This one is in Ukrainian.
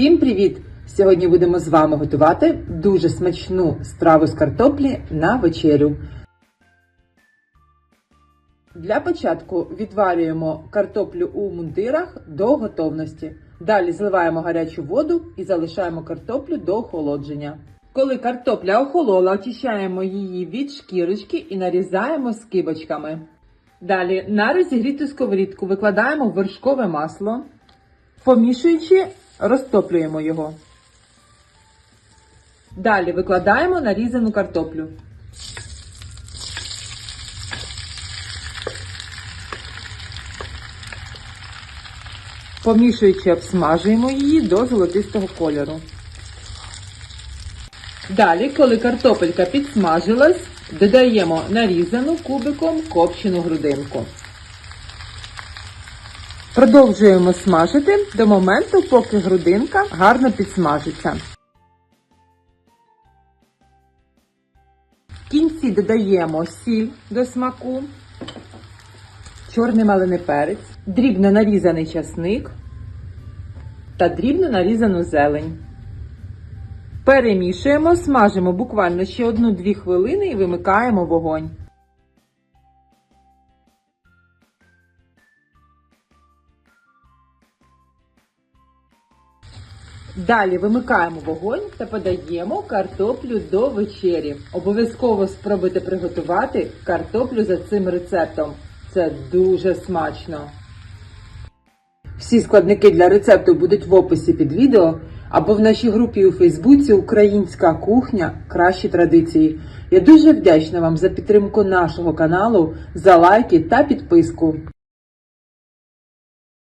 Всім привіт! Сьогодні будемо з вами готувати дуже смачну страву з картоплі на вечерю. Для початку відварюємо картоплю у мундирах до готовності. Далі зливаємо гарячу воду і залишаємо картоплю до охолодження. Коли картопля охолола, очищаємо її від шкірочки і нарізаємо скибочками. Далі на розігріту сковорідку викладаємо вершкове масло, помішуючи, розтоплюємо його. Далі викладаємо нарізану картоплю. Помішуючи, обсмажуємо її до золотистого кольору. Далі, коли картопелька підсмажилась, додаємо нарізану кубиком копчену грудинку. Продовжуємо смажити до моменту, поки грудинка гарно підсмажиться. В кінці додаємо сіль до смаку, чорний малиний перець, дрібно нарізаний часник та дрібно нарізану зелень. Перемішуємо, смажимо буквально ще 1-2 хвилини і вимикаємо вогонь. Далі вимикаємо вогонь та подаємо картоплю до вечері. Обов'язково спробуйте приготувати картоплю за цим рецептом. Це дуже смачно. Всі складники для рецепту будуть в описі під відео або в нашій групі у Фейсбуці Українська кухня Кращі традиції. Я дуже вдячна вам за підтримку нашого каналу, за лайки та підписку.